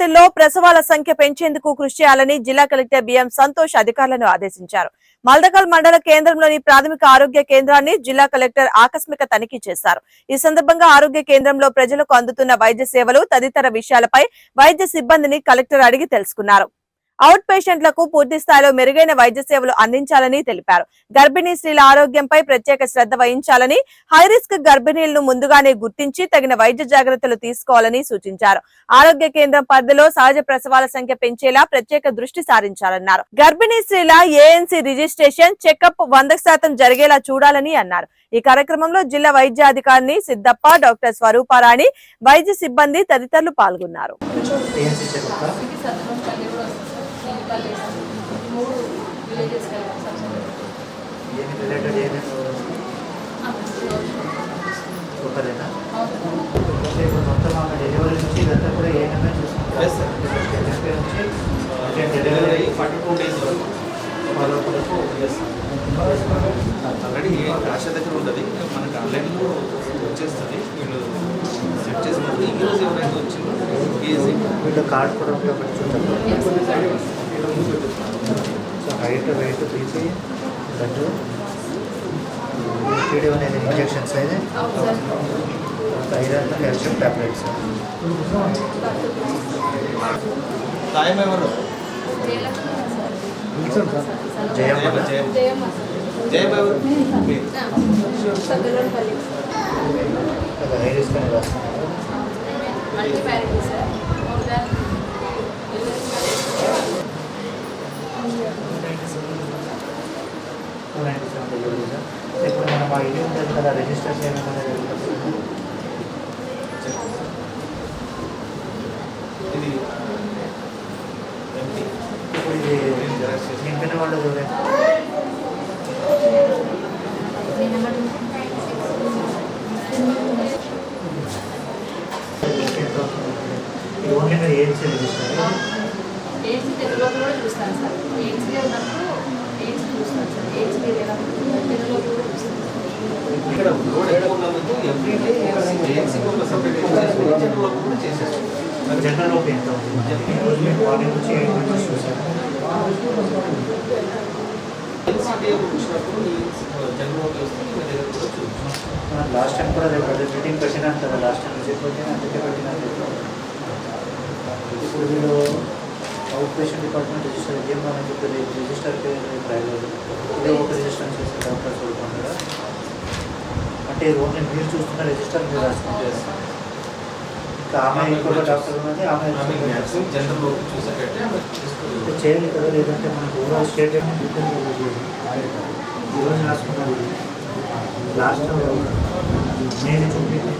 ఆసుపత్రుల్లో ప్రసవాల సంఖ్య పెంచేందుకు కృషి చేయాలని జిల్లా కలెక్టర్ బిఎం సంతోష్ అధికారులను ఆదేశించారు. మల్దకల్ మండల కేంద్రంలోని ప్రాథమిక ఆరోగ్య కేంద్రాన్ని జిల్లా కలెక్టర్ ఆకస్మిక తనిఖీ చేశారు. ఈ సందర్భంగా ఆరోగ్య కేంద్రంలో ప్రజలకు అందుతున్న వైద్య సేవలు తదితర విషయాలపై వైద్య సిబ్బందిని కలెక్టర్ అడిగి తెలుసుకున్నారు. అవుట్ పేషెంట్లకు పూర్తి స్థాయిలో మెరుగైన వైద్య సేవలు అందించాలని తెలిపారు. గర్భిణీ స్త్రీల ఆరోగ్యంపై ప్రత్యేక శ్రద్ధ వహించాలని హైరిస్క్ గర్భిణీలను ముందుగానే గుర్తించి తగిన వైద్య జాగ్రత్తలు తీసుకోవాలని సూచించారు. ఆరోగ్య కేంద్రం పరిధిలో సహజ ప్రసవాల సంఖ్య పెంచేలా ప్రత్యేక దృష్టి సారించాలన్నారు. గర్భిణీ స్త్రీల ఏఎన్సీ రిజిస్ట్రేషన్ చెకప్ వంద శాతం జరిగేలా చూడాలని అన్నారు. ఈ కార్యక్రమంలో జిల్లా వైద్యాధికారిని సిద్దప్ప డాక్టర్ స్వరూపారాణి వైద్య సిబ్బంది తదితరులు పాల్గొన్నారు ఏఎన్సీ చెకప్ ఇది సత్తుపల్లి కూడా వస్తుంది సార్ ఈ మూడు villages delivery forty two days వరకు ఆల్రెడీ ఆశ దగ్గర ఉంటుంది మనకి ఆన్లైన్లో వచ్చేస్తుంది వీళ్ళు సెట్ చేసినప్పుడు ఈ రోజు ఎవరైతే వచ్చిందో కార్డ్ కూడా చూద్దాం So height weight BP blood TD అనేది ఇంజెక్షన్స్ అయితే ఐరన్ కాల్షియం టాబ్లెట్స్ టైం ఎవరు జయమ్మ జయం జయమ్మ సార్ జయం ఎవరు మీరు. సత్తుపల్లి హై రిస్క్ అని రాస్తున్నారు multi ప్యారెంటీ sir ninety sir deliveries ఇప్పుడు మనం ఆ ఇది ఉంటుంది కదా ఇది ఇప్పుడు ఇది నింపిన వాళ్ళు చూడండి ఓన్లీ మీరు రిజిస్టర్ ఎయిడ్స్ తెలుగులో కూడా చూస్తాను సార్. లోడ్ ఎక్కువ ఉన్నందుకు ఎవ్రీ డే ఏఎన్సీకి ఒక సపరేట్ చేసుకుని జనరల్ కూడా చేసేస్తాం జనరల్ ఓపీ ఎంత ఉంది రోజు మీరు మార్నింగ్ నుంచి ఎయిట్ మెంబర్స్ చూసారు ఎన్సీటీ వచ్చినప్పుడు ఈ జనరల్ వస్తే మీ దగ్గర కూడా చూస్తాం లాస్ట్ టైం కూడా రేపు అదే మీటింగ్ పెట్టినా కదా లాస్ట్ టైం విజిట్ పెట్టినా అందుకే పెట్టినా ఇప్పుడు వీళ్ళు అవుట్ పేషెంట్ డిపార్ట్మెంట్ రిజిస్టర్ ఏం మనం చెప్పేది రిజిస్టర్ ప్రైవేట్ అంటే ఓన్లీ మీరు చూస్తున్న రిజిస్టర్ మీరు రాసుకుంటారు ఇంకా ఆమె ఇంకొక డాక్టర్ ఉన్నది ఆమె జనరల్ చేయాలి కదా లేదంటే మనకు ఓవరాల్ స్టేట్ ఈరోజు రాసుకున్నాను లాస్ట్ నేను చూపించాను